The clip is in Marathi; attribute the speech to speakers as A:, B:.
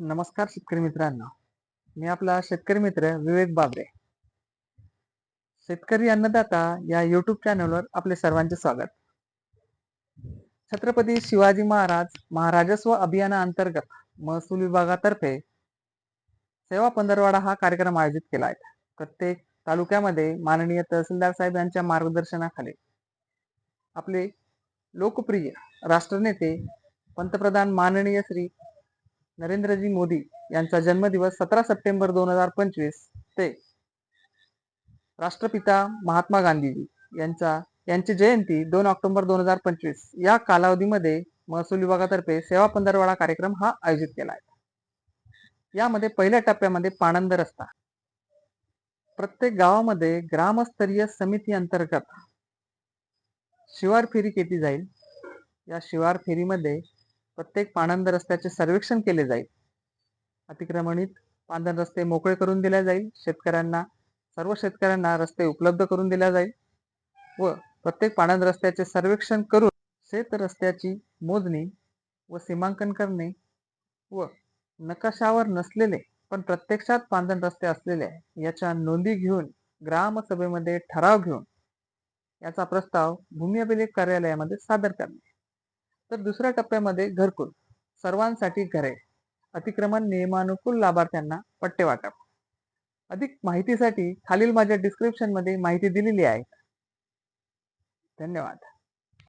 A: नमस्कार शेतकरी मित्रांनो. मी आपला शेतकरी मित्र विवेक बाबरे. शेतकरी अन्नदाता या युट्यूब चॅनलवर आपले सर्वांचे स्वागत. छत्रपती शिवाजी महाराज महाराजस्व अभियानाअंतर्गत महसूल विभागातर्फे सेवा पंधरवाडा हा कार्यक्रम आयोजित केला आहे. प्रत्येक तालुक्यामध्ये माननीय तहसीलदार साहेब यांच्या मार्गदर्शनाखाली आपले लोकप्रिय राष्ट्रनेते पंतप्रधान माननीय श्री नरेंद्रजी मोदी यांचा जन्मदिवस सतरा सप्टेंबर दोन हजार पंचवीस ते राष्ट्रपिता महात्मा गांधीजी यांचा यांची जयंती दोन ऑक्टोबर दोन हजार पंचवीस या कालावधीमध्ये महसूल विभागातर्फे सेवा पंधरवाडा कार्यक्रम हा आयोजित केला आहे. यामध्ये पहिल्या टप्प्यामध्ये पाणंद रस्ता. प्रत्येक गावामध्ये ग्रामस्तरीय समिती अंतर्गत शिवार फेरी केली जाईल. या शिवार फेरीमध्ये प्रत्येक पाणंद रस्त्याचे सर्वेक्षण केले जाईल. अतिक्रमणित पांधन रस्ते मोकळे करून दिले जाईल. शेतकऱ्यांना सर्व शेतकऱ्यांना रस्ते उपलब्ध करून दिल्या जाईल व प्रत्येक पाणंद रस्त्याचे सर्वेक्षण करून शेत रस्त्याची मोजणी व सीमांकन करणे व नकाशावर नसलेले पण प्रत्यक्षात पांधन रस्ते असलेल्या याच्या नोंदी घेऊन ग्रामसभेमध्ये ठराव घेऊन याचा प्रस्ताव भूमी अभिलेख कार्यालयामध्ये सादर करणे. तर दुसऱ्या टप्प्यामध्ये घरकुल. सर्वांसाठी घरे. अतिक्रमण नियमानुकूल लाभार्थ्यांना पट्टे वाटप अधिक माहितीसाठी खालील माझ्या डिस्क्रिप्शनमध्ये माहिती दिलेली आहे. धन्यवाद.